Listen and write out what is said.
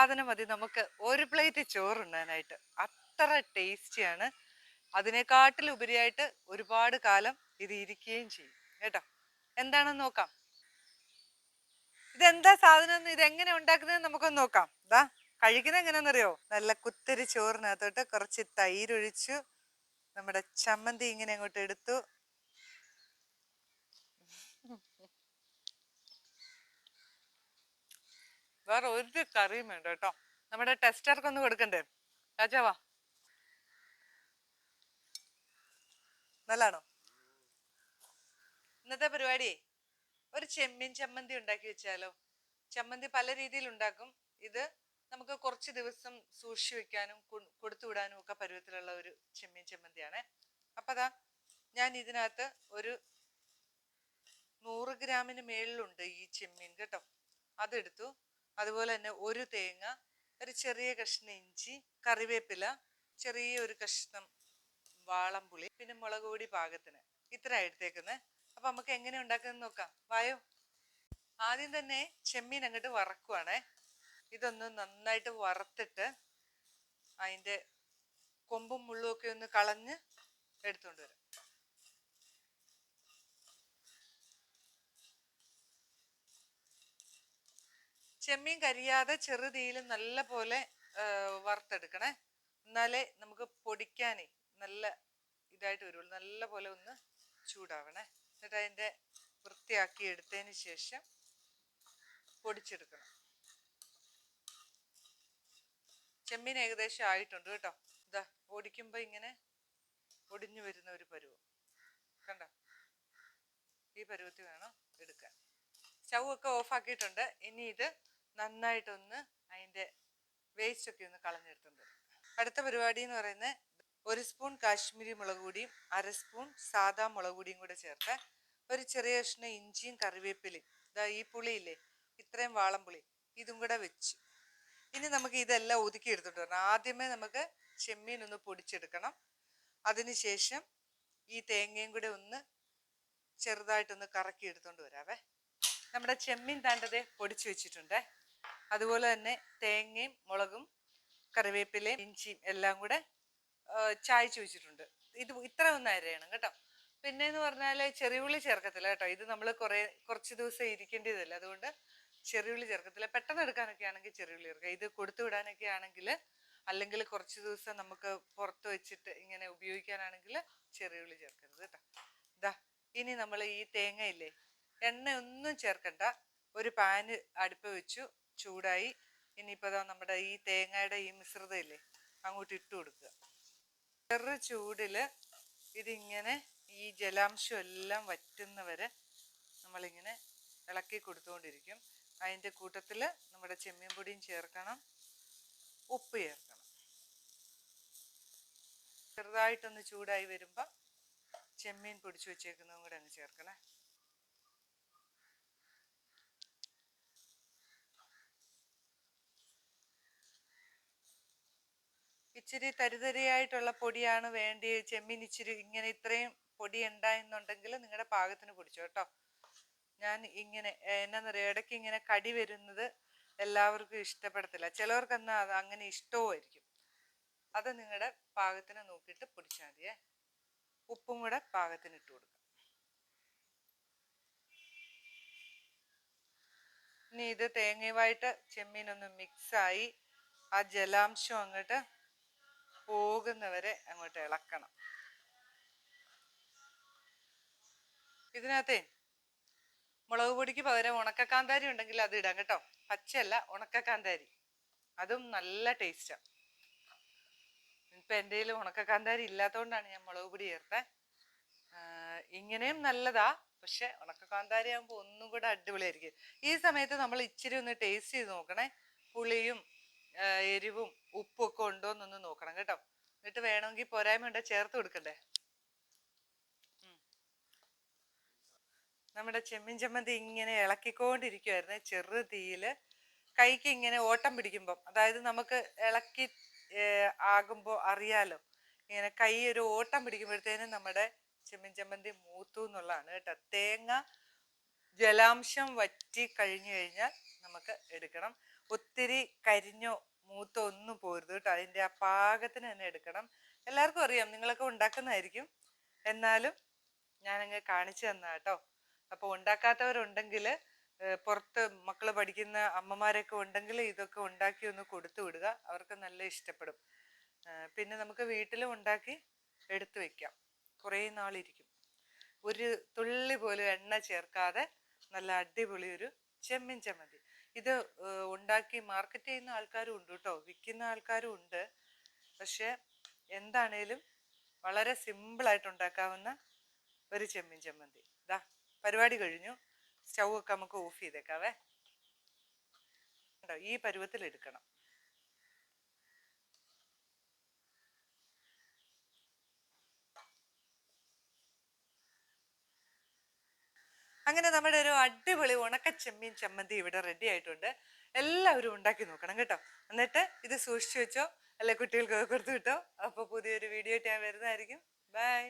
സാധനം മതി. നമുക്ക് ഒരു പ്ലേറ്റ് ചോറ് ഉണ്ടാനായിട്ട് അത്ര ടേസ്റ്റിയാണ്. അതിനെക്കാട്ടിലുപരിയായിട്ട് ഒരുപാട് കാലം ഇത് ഇരിക്കുകയും ചെയ്യും. കേട്ടോ? എന്താണെന്ന് നോക്കാം. ഇതെന്താ സാധനം എന്ന് ഇതെങ്ങനെ ഉണ്ടാക്കുന്നത് നമുക്കൊന്ന് നോക്കാം. ദാ കഴിക്കുന്നത് എങ്ങനെയാണെന്നറിയോ? നല്ല കുത്തരി ചോറിനകത്തോട്ട് കുറച്ച് തൈരൊഴിച്ചു. നമ്മുടെ ചമ്മന്തി ഇങ്ങനെ അങ്ങോട്ട് എടുത്തു. വേറെ ഒരു കറിയും വേണ്ട കേട്ടോ. നമ്മുടെ ടെസ്റ്റർക്കൊന്ന് കൊടുക്കണ്ടേ? രാജാവാ നല്ലാണോ ഇന്നത്തെ പരിപാടി? ഒരു ചെമ്മീൻ ചമ്മന്തി ഉണ്ടാക്കി വെച്ചാലോ? ചമ്മന്തി പല രീതിയിൽ ഉണ്ടാക്കും. ഇത് നമുക്ക് കുറച്ച് ദിവസം സൂക്ഷിച്ചു വെക്കാനും കൊടുത്തു വിടാനും ഒക്കെ പരുവത്തിലുള്ള ഒരു ചെമ്മീൻ ചമ്മന്തിയാണ്. അപ്പൊ അതാ ഞാൻ ഇതിനകത്ത് ഒരു നൂറ് ഗ്രാമിന് മേളിലുണ്ട് ഈ ചെമ്മീൻ കേട്ടോ. അതെടുത്തു. അതുപോലെ തന്നെ ഒരു തേങ്ങ ഒരു ചെറിയ കഷ്ണം ഇഞ്ചി കറിവേപ്പില ചെറിയ ഒരു കഷ്ണം വാളംപുളി പിന്നെ മുളക് പൊടി പാകത്തിന്. ഇത്ര എടുത്തേക്കുന്നത് അപ്പൊ നമുക്ക് എങ്ങനെ ഉണ്ടാക്കുന്നത് നോക്കാം. വായോ. ആദ്യം തന്നെ ചെമ്മീൻ അങ്ങോട്ട് വറക്കുവാണേ. ഇതൊന്ന് നന്നായിട്ട് വറുത്തിട്ട് അതിന്റെ കൊമ്പും മുള്ളും ഒക്കെ ഒന്ന് കളഞ്ഞ് എടുത്തുകൊണ്ട് വരാം. ചെമ്മീൻ കരിയാതെ ചെറുതീയിൽ നല്ല പോലെ വറുത്തെടുക്കണേ. എന്നാലേ നമുക്ക് പൊടിക്കാനേ നല്ല ഇതായിട്ട് വരുള്ളൂ. നല്ല പോലെ ഒന്ന് ചൂടാവണേ. എന്നിട്ട് അതിന്റെ വൃത്തിയാക്കി എടുത്തതിന് ശേഷം പൊടിച്ചെടുക്കണം. ചെമ്മീൻ ഏകദേശം ആയിട്ടുണ്ട് കേട്ടോ. ഇതാ പൊടിക്കുമ്പോൾ ഇങ്ങനെ ഒടിഞ്ഞു വരുന്ന ഒരു പരുവം. കണ്ടോ? ഈ പരുവത്തിൽ വേണം എടുക്കാൻ. സ്റ്റൗ ഒക്കെ ഓഫ് ആക്കിയിട്ടുണ്ട് ഇനി ഇത് നന്നായിട്ടൊന്ന് അതിന്റെ വേസ്റ്റ് ഒക്കെ ഒന്ന് കളഞ്ഞെടുത്തുണ്ട് അടുത്ത പരിപാടി എന്ന് പറയുന്നത് ഒരു സ്പൂൺ കാശ്മീരി മുളക് പൊടിയും അര സ്പൂൺ സാദാ മുളക് പൊടിയും കൂടെ ചേർത്ത് ഒരു ചെറിയ കഷ്ണം ഇഞ്ചിയും കറിവേപ്പിലയും ഇതാ ഈ പുളിയില്ലേ ഇത്രയും വാളംപുളി ഇതും കൂടെ വെച്ച്. ഇനി നമുക്ക് ഇതെല്ലാം ഒതുക്കി എടുത്തിട്ട് വരണം. ആദ്യമേ നമുക്ക് ചെമ്മീൻ ഒന്ന് പൊടിച്ചെടുക്കണം. അതിനുശേഷം ഈ തേങ്ങയും കൂടെ ഒന്ന് ചെറുതായിട്ടൊന്ന് കറക്കി എടുത്തുകൊണ്ട് വരാവേ. നമ്മുടെ ചെമ്മീൻ താണ്ടത് പൊടിച്ചു വെച്ചിട്ടുണ്ട്. അതുപോലെ തന്നെ തേങ്ങയും മുളകും കറിവേപ്പിലയും ഇഞ്ചിയും എല്ലാം കൂടെ ചായ ചായച്ചു വെച്ചിട്ടുണ്ട്. ഇത് ഇത്ര ഒന്ന് അരയണം കേട്ടോ. പിന്നെ എന്ന് പറഞ്ഞാൽ ചെറിയുള്ളി ചേർക്കത്തില്ല കേട്ടോ. ഇത് നമ്മൾ കുറേ കുറച്ച് ദിവസം ഇരിക്കേണ്ടതല്ല. അതുകൊണ്ട് ചെറിയുള്ളി ചേർക്കത്തില്ല. പെട്ടെന്ന് എടുക്കാനൊക്കെ ആണെങ്കിൽ ചെറിയുള്ളി ചേർക്കുക ഇത് കൊടുത്തു വിടാനൊക്കെ ആണെങ്കിൽ അല്ലെങ്കിൽ കുറച്ച് ദിവസം നമുക്ക് പുറത്ത് വെച്ചിട്ട് ഇങ്ങനെ ഉപയോഗിക്കാനാണെങ്കിൽ ചെറിയുള്ളി ചേർക്കരുത് കേട്ടോ. ഇതാ ഇനി നമ്മൾ ഈ തേങ്ങയില്ലേ എണ്ണ ഒന്നും ചേർക്കണ്ട. ഒരു പാന് അടുപ്പ് വെച്ചു. ചൂടായി. ഇനിയിപ്പോൾ ദാ നമ്മുടെ ഈ തേങ്ങയുടെ ഈ മിശ്രിതമില്ലേ അങ്ങോട്ട് ഇട്ട് കൊടുക്കുക. ചെറു ചൂടിൽ ഇതിങ്ങനെ ഈ ജലാംശം എല്ലാം വറ്റുന്നവരെ നമ്മളിങ്ങനെ ഇളക്കി കൊടുത്തുകൊണ്ടിരിക്കും. അതിന്റെ കൂട്ടത്തിൽ നമ്മുടെ ചെമ്മീൻ പൊടിയും ചേർക്കണം ഉപ്പ് ചേർക്കണം. ചെറുതായിട്ടൊന്ന് ചൂടായി വരുമ്പോൾ ചെമ്മീൻ പൊടിച്ചു വെച്ചേക്കുന്നതും കൂടെ അങ്ങ് ചേർക്കണേ. ഇച്ചിരി തരിതരിയായിട്ടുള്ള പൊടിയാണ് വേണ്ടി ചെമ്മീൻ ഇച്ചിരി ഇങ്ങനെ ഇത്രയും പൊടി ഉണ്ടായെന്നുണ്ടെങ്കിൽ നിങ്ങളുടെ പാകത്തിന് പൊടിച്ചോ കേട്ടോ. ഞാൻ ഇങ്ങനെ എന്നാന്നറിയോ ഇടയ്ക്ക് ഇങ്ങനെ കടി വരുന്നത് എല്ലാവർക്കും ഇഷ്ടപ്പെടത്തില്ല. ചിലവർക്ക് എന്നാൽ അത് അങ്ങനെ ഇഷ്ടവുമായിരിക്കും. അത് നിങ്ങളുടെ പാകത്തിന് നോക്കിയിട്ട് പൊടിച്ചാൽ മതിയേ ഉപ്പും കൂടെ പാകത്തിന് ഇട്ട് കൊടുക്കാം. ഇനി ഇത് തേങ്ങയുമായിട്ട് ചെമ്മീനൊന്ന് മിക്സായി ആ ജലാംശം അങ്ങോട്ട് പോകുന്നവരെ അങ്ങോട്ട് ഇളക്കണം. ഇതിനകത്തെ മുളക് പൊടിക്ക് പകരം ഉണക്കക്കാന്താരി ഉണ്ടെങ്കിൽ അത് ഇടാം കേട്ടോ. പച്ചയല്ല ഉണക്കക്കാന്താരി. അതും നല്ല ടേസ്റ്റാണ് ഇപ്പം എന്റെ ഉണക്കക്കാന്താരി ഇല്ലാത്തതുകൊണ്ടാണ് ഞാൻ മുളക് പൊടി ചേർത്തത് ഇങ്ങനെയും നല്ലതാ. പക്ഷെ ഉണക്കക്കാന്താരി ആകുമ്പോൾ ഒന്നും കൂടെ അടിപൊളിയായിരിക്കും. ഈ സമയത്ത് നമ്മൾ ഇച്ചിരി ഒന്ന് ടേസ്റ്റ് ചെയ്ത് നോക്കണേ. പുളിയും എരിവും ഉപ്പും ഒക്കെ ഉണ്ടോ എന്നൊന്ന് നോക്കണം കേട്ടോ. എന്നിട്ട് വേണമെങ്കിൽ പോരായ്മ ഉണ്ടെ? ചേർത്ത് കൊടുക്കണ്ടേ? നമ്മുടെ ചെമ്മീൻ ചമ്മന്തി ഇങ്ങനെ ഇളക്കിക്കൊണ്ടിരിക്കുവായിരുന്നു ചെറു തീയിൽ കൈക്ക് ഇങ്ങനെ ഓട്ടം പിടിക്കുമ്പം അതായത് നമുക്ക് ഇളക്കി ആകുമ്പോൾ അറിയാലോ. ഇങ്ങനെ കൈ ഒരു ഓട്ടം പിടിക്കുമ്പോഴത്തേനും നമ്മുടെ ചെമ്മിൻ ചമ്മന്തി മൂത്തു എന്നുള്ളതാണ് കേട്ടോ. തേങ്ങ ജലാംശം വറ്റി കഴിഞ്ഞു കഴിഞ്ഞാൽ നമുക്ക് എടുക്കണം. ഒത്തിരി കരിഞ്ഞോ മൂത്തോ ഒന്നും പോരുത് കേട്ടോ. അതിന്റെ ആ പാകത്തിന് തന്നെ എടുക്കണം. എല്ലാവർക്കും അറിയാം നിങ്ങളൊക്കെ ഉണ്ടാക്കുന്നതായിരിക്കും. എന്നാലും ഞാനങ്ങ് കാണിച്ചു തന്നാ കേട്ടോ. അപ്പോൾ ഉണ്ടാക്കാത്തവരുണ്ടെങ്കിൽ പുറത്ത് മക്കൾ പഠിക്കുന്ന അമ്മമാരൊക്കെ ഉണ്ടെങ്കിൽ ഇതൊക്കെ ഉണ്ടാക്കി ഒന്ന് കൊടുത്തു വിടുക. അവർക്ക് നല്ല ഇഷ്ടപ്പെടും. പിന്നെ നമുക്ക് വീട്ടിലും ഉണ്ടാക്കി എടുത്തു വെക്കാം. കുറേ നാളിരിക്കും. ഒരു തുള്ളി പോലും എണ്ണ ചേർക്കാതെ നല്ല അടിപൊളി ഒരു ചെമ്മീൻ ചമ്മന്തി. ഇത് ഉണ്ടാക്കി മാർക്കറ്റ് ചെയ്യുന്ന ആൾക്കാരും ഉണ്ട് കേട്ടോ വിൽക്കുന്ന ആൾക്കാരും ഉണ്ട്. പക്ഷെ എന്താണേലും വളരെ സിമ്പിളായിട്ട് ഉണ്ടാക്കാവുന്ന ഒരു ചെമ്മീൻ ചമ്മന്തി. ഇതാ പരിപാടി കഴിഞ്ഞു. സ്റ്റൗ ഒക്കെ നമുക്ക് ഓഫ് ചെയ്തേക്കാവേ. ഈ പരുവത്തിൽ എടുക്കണം. അങ്ങനെ നമ്മുടെ ഒരു അടിപൊളി ഉണക്ക ചെമ്മീൻ ചമ്മന്തി ഇവിടെ റെഡി ആയിട്ടുണ്ട്. എല്ലാവരും ഉണ്ടാക്കി നോക്കണം കേട്ടോ. എന്നിട്ട് ഇത് സൂക്ഷിച്ചു വെച്ചോ അല്ലെ കുട്ടികൾക്കൊക്കെ കൊടുത്തു കിട്ടോ അപ്പോൾ പുതിയൊരു വീഡിയോ ആയിട്ട് ഞാൻ വരുന്നതായിരിക്കും. ബൈ